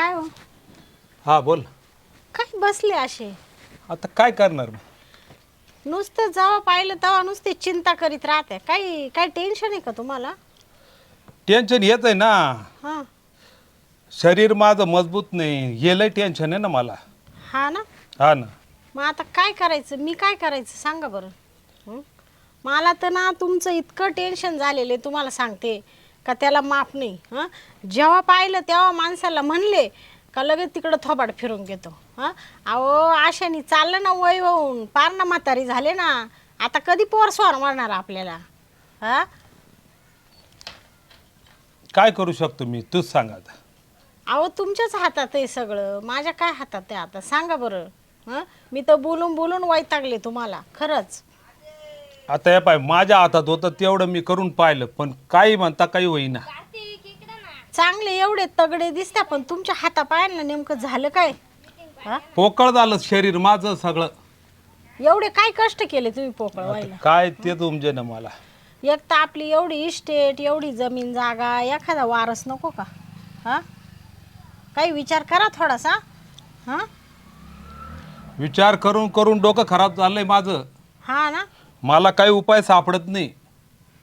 काय हो? हा बोल. काय बसले असे? आता काय करणार मग? नुसतं जेव्हा पाहिलं तेव्हा नुसते चिंता करीत राहते. काही काय टेन्शन आहे का तुम्हाला? टेन्शन येत आहे ना. हां. शरीर माझं मजबूत नाही. हे लय टेन्शन आहे ना मला. हा ना? हा ना. मग आता काय करायचं? मी काय करायचं? सांगा बरं. हं? मला तर ना तुमचं इतकं टेन्शन झालेलं आहे तुम्हाला सांगते. का त्याला माफ नाही हां? जेव्हा पाहिलं तेव्हा माणसाला म्हणले का लगेच तिकडं थोबाड फिरून घेतो हां? अहो आशानी चाललं ना वय होऊन पार ना म्हातारी झाले ना आता कधी पोर स्वार मारणार आपल्याला हां? काय करू शकतो मी? तूच सांग आता. अहो तुमच्याच हातात आहे सगळं. माझ्या काय हातात आहे आता? सांगा बरं हं? मी तर बोलून बोलून वैतागले तुम्हाला खरंच. आता हे पाय माझ्या हातात होतं तेवढं मी करून पाहिलं पण काही म्हणता काही होईना. चांगले एवढे तगडे दिसता पण तुमच्या हातापायांना नेमकं झालं काय? हा? पोकळ झालं शरीर माझं सगळं. एवढे काय कष्ट केले तुम्ही पोकळ व्हायला? काय ते तुमचे ना मला. एक तर आपली एवढी इस्टेट एवढी जमीन जागा एखादा वारस नको का? हा? काही विचार करा थोडासा. हा? विचार करून करून डोकं खराब झालंय माझं. हा ना? मला काही उपाय सापडत नाही.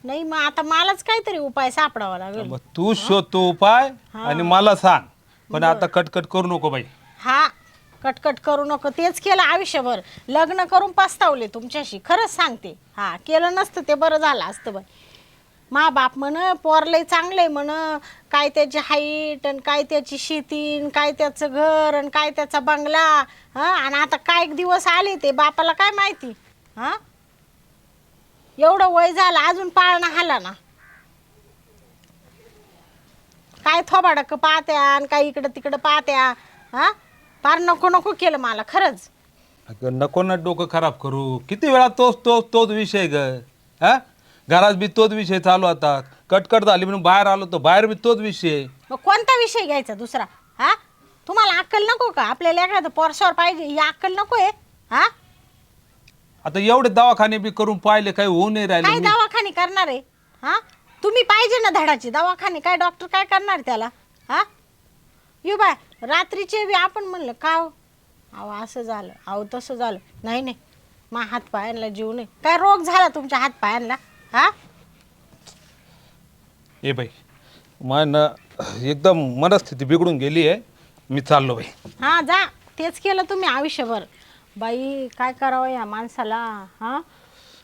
नाही मग आता मलाच काहीतरी उपाय सापडावा लागेल. मग तू शोध तो उपाय आणि मला सांग. पण आता कटकट करू नको बाई. हा कटकट करू नको. तेच केलं आयुष्यभर. लग्न करून पस्तावले तुमच्याशी. खरंच सांगते. हा केलं नसतं ते बरं झालं असतं बाई. मा बाप म्हण पोरलंय चांगलंय म्हण. काय त्याची हाईट आणि काय त्याची शेती आणि काय त्याचं घर आणि काय त्याचा बंगला. हा आणि आता काय एक दिवस आले ते बापाला काय माहिती? हा? एवढं वय झालं अजून पाळणा हाला ना. काय थोबाडक पाहत्या आणि काय इकडं तिकडं पाहत्या हा? फार नको नको केलं मला खरंच. अगं नको ना डोकं खराब करू. किती वेळा तोच तोच तोच विषय ग हा? घरात बी तोच विषय चालू आता कटकट झाली म्हणून बाहेर आलो तर बाहेर बी तोच विषय. मग कोणता विषय घ्यायचा दुसरा हा? तुम्हाला अक्कल नको का? आपल्याला एखादं पोरसवर पाहिजे ही अक्कल नको आहे हा? आता एवढे दवाखाने बी करून पाहिले काही होऊ नाही काय राहिले दवाखाने करणार आहे? हा? तुम्ही पाहिजे ना धडाचे दवाखाने काय डॉक्टर काय करणार त्याला? हा? यू बाय रात्रीचे बी आपण म्हणलं का हो? अहो असं झालं अहो तसं झालं. नाही नाही. मा हात पायांना जीव नाही. काय रोग झाला तुमच्या हात पायांना? हा? ए बाई मन एकदम मनस्थिती बिघडून गेली आहे. मी चाललो बाई. हा जा. तेच केलं तुम्ही आयुष्यभर. बाई काय करावं या माणसाला हा?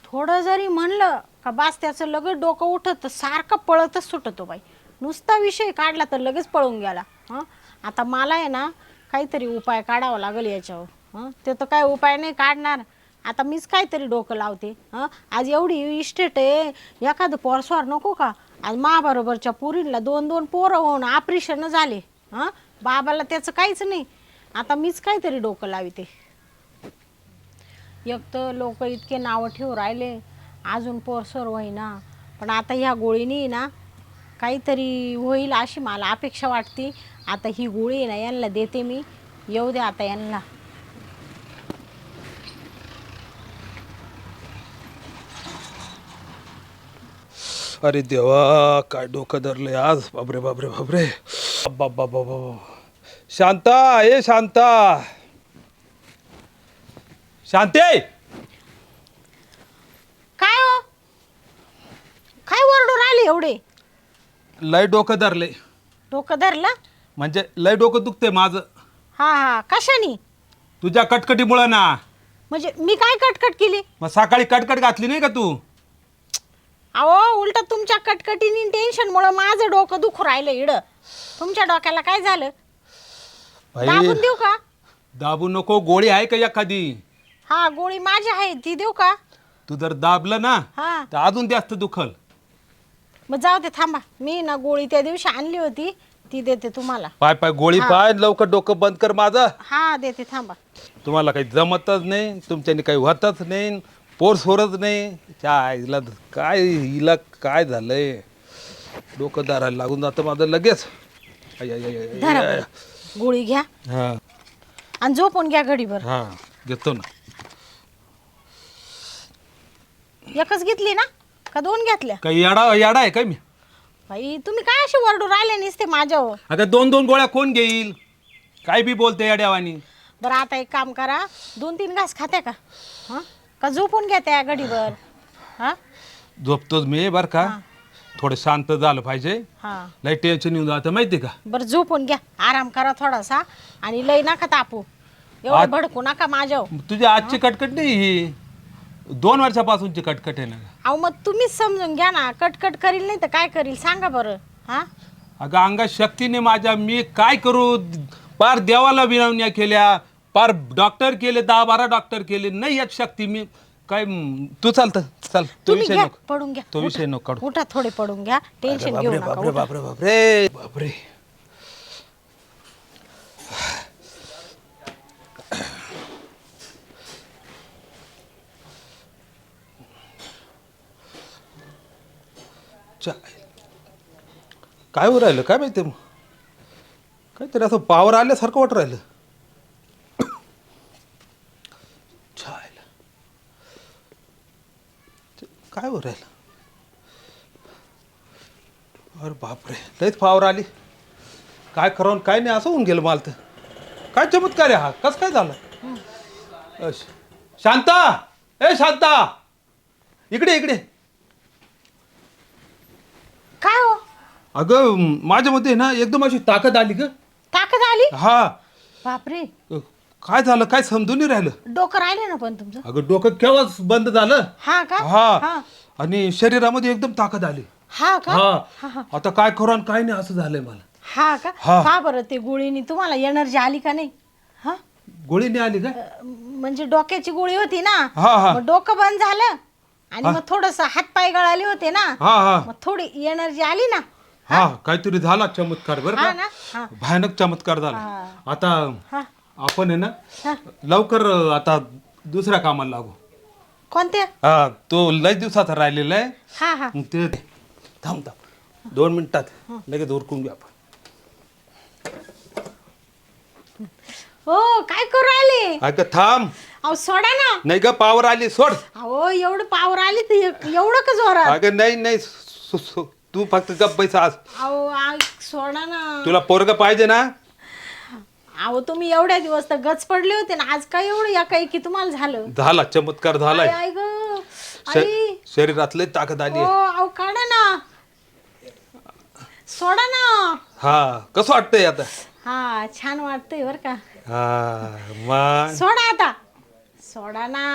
थोडं जरी म्हणलं का बास त्याचं लगेच डोकं उठत तर सारखं पळतच सुटतो बाई. नुसता विषय काढला तर लगेच पळून गेला हां? आता मला आहे ना काहीतरी उपाय काढावा लागेल याच्यावर हां? ते तर काय उपाय नाही काढणार. आता मीच काहीतरी डोकं लावते हां? आज एवढी इस्टेट आहे एखादं पोरस्वार नको का? आज माबरोबरच्या पुरीला दोन दोन पोरं होऊन ऑपरेशन झाले हां? बाबाला त्याचं काहीच नाही. आता मीच काहीतरी डोकं लावते. एक तर लोक इतके नावं ठेवू राहिले. अजून पोरसोर होईना. पण आता ह्या गोळीनी ना काहीतरी होईल अशी मला अपेक्षा वाटते. आता ही गोळी आहे ना यांना देते मी. येऊ दे आता यांना. अरे देवा काय डोकं धरले आज. बापरे बापरे बापरे. बाबा बाबा शांता ए शांता. शांते! काय हो? काय वरडून राहिले एवढे? लय डोकं धरले. डोकं धरलं? म्हणजे लय डोकं दुखते माझं. हा हा. कशानी? तुझ्या कटकटीमुळं ना. म्हणजे मी काय कटकट केली? मग सकाळी कटकट घातली नाही का तू? अहो उलट तुमच्या कटकटीनी टेन्शनमुळं माझं डोकं दुखू राहिलं इड. तुमच्या डोक्याला काय झालं? दाबून देऊ का? दाबू नको गोळी आहे का एखादी? हा गोळी माझी आहे ती देऊ का? तू जर दाबलं ना हा. तर अजून जास्त दुखल. मग जाऊ दे थांबा. मी ना गोळी त्या दिवशी आणली होती ती देते तुम्हाला. पाय पाय गोळी पाय लवकर डोकं बंद कर माझं. हा देते थांबा. तुम्हाला काही जमतच नाही तुमच्यानी काही होतच नाही पोर सोरच नाही. त्या आईला काय हिला काय झालंय? डोकं दारायला लागून जातं माझं लगेच. आय, आय, आय, आय, धरा. आय. बरं. गोळी घ्या. हा. आणि झोपून घ्या घडीभर. हा घेतो ना. एकच घेतली ना? का दोन घेतल्या? काही याडा याडा आहे काय मी? बाई तुम्ही काय अशी वरडू राहिले नसते माझ्यावर? अगं दोन दोन गोळ्या कोण घेईल? काय बी बोलते या देवानी बरं आता एक काम करा. दोन तीन घास खात्या का? हां? का झोपून घ्या त्या गडीवर हां? झोपतोच मी बरं का? थोडं शांत झालं पाहिजे. हां. लय टेन्शन येऊन जातं माहिती का? बरं झोपून घ्या. आराम करा थोडासा. आणि लय नका तापू. एवढं आज- भडकू नका माझ्यावर. तुझी आजची कटकट नाही ही. दोन वर्षापासूनची कटकट आहे ना. अहो मग तुम्हीच समजून घ्या ना. कटकट करील नाही तर काय करील? सांगा बरं. हां? अगं अंगात शक्तीने माझ्या मी काय करू? पार देवाला विनवण्या केल्या पार डॉक्टर केले दहा बारा डॉक्टर केले नाही यात शक्ती. मी काय म, तू चालत चाल. तो तुम्ही विषय घ्या नको. पडून घ्या. तो. विषय नको काढू. उठा थोडे पडून घ्या. टेन्शन घेऊ बापरे नका. बापरे. बापरे. बापरे. च्या काय होऊ राहिलं? काय माहिती? मग काहीतरी असं पावर आल्यासारखं वाटत राहिलं. छायला ते काय होऊ राहिलं? अरे बापरे लयच पावर आली. काय करावं काय नाही असं होऊन गेलं मला तर. काय चमत्कार आहे हा? कसं काय झालं? अश. शांता! ए शांता! इकडे इकडे काय हो अगं माझ्या मध्ये ना एकदम अशी ताकद आली ग. ताकद आली? हा. बापरे. काय झालं? काय समजून नाही राहिलं. डोकं राहिले ना पण तुमचं? अगं डोकं केव्हाच बंद झालं? हा का? हा. आणि शरीरामध्ये एकदम ताकद आली. हा का? हा. आता काय करू आणि काय नाही असं झालंय मला. हा का? हा. का बरं ते गोळीनी तुम्हाला एनर्जी आली का नाही? हा? गोळी नाही आली का? अं, म्हणजे डोक्याची गोळी होती ना? हा हा. मग डोकं बंद झालं आणि मग थोडस हातपाय गळाले होते ना? हा हा. मग थोडी एनर्जी आली ना? हा काहीतरी झाला चमत्कार बरं हा का? हा. भयानक चमत्कार झाला. आता हा. आपण आहे ना लवकर आता दुसऱ्या कामाला लागू. कोणत्या? हा तो लय दिवसाचा राहिलेला आहे. हा हा. मग ते थांब थांब. दोन मिनिटात लगेच उरकून घेऊ आपण. हो काय करू राहिले? अगं थांब. अहो सोडा ना. नाही ग पावर आली सोड. अहो एवढं पावर आली तर एव- एवढं का जोरात? अगं नाही नाही. सु- सु- तू फक्त गप्प पैसा आज अहो आ- सोडा ना. तुला पोरग पाहिजे ना? अहो तुम्ही एवढ्या दिवस तर गच पडले होते ना. आज काय एवढं या काही की तुम्हाला झालं? झाला चमत्कार झालाय. आई आई ग. शरीरातले ताकद आली हो आहे. अहो काढा ना. सोडा ना. हा कसं वाटतंय आता? हा छान वाटतंय बर का. हा सोडा आता. सोडा ना.